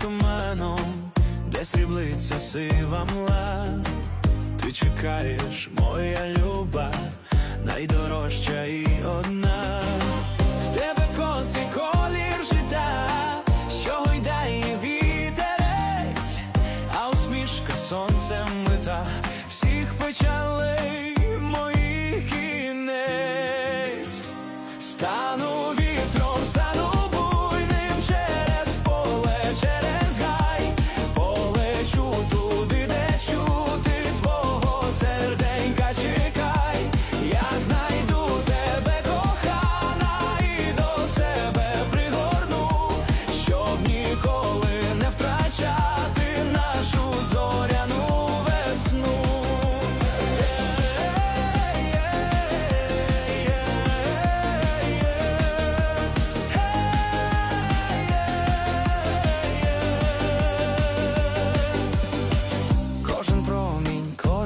туманом, де сріблиться сива мла. Ти чекаєш, моя люба, найдорожча і одна. В тебе косий колір життя, що гойдає вітерець, а усмішка сонцем мита всіх печалей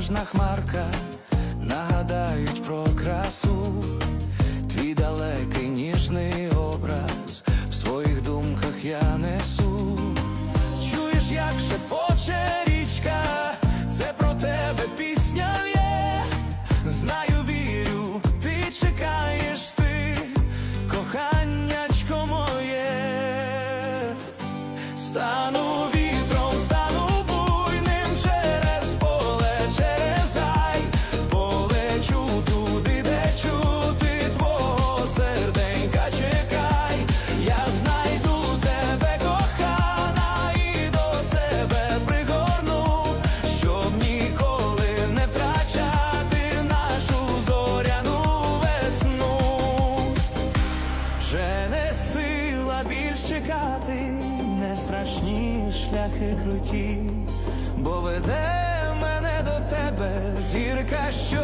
кожна хмарка нагадають про красу, твій далекий ніжний образ в своїх думках я несу. Більш чекати, не страшні шляхи круті, бо веде мене до тебе зірка, що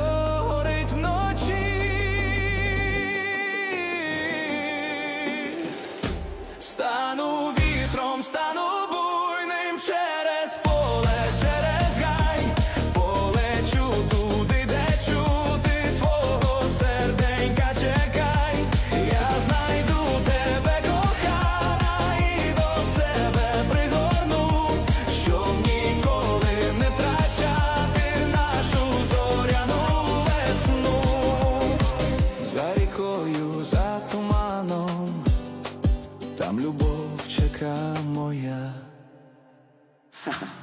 За за туманом, там любов чека моя.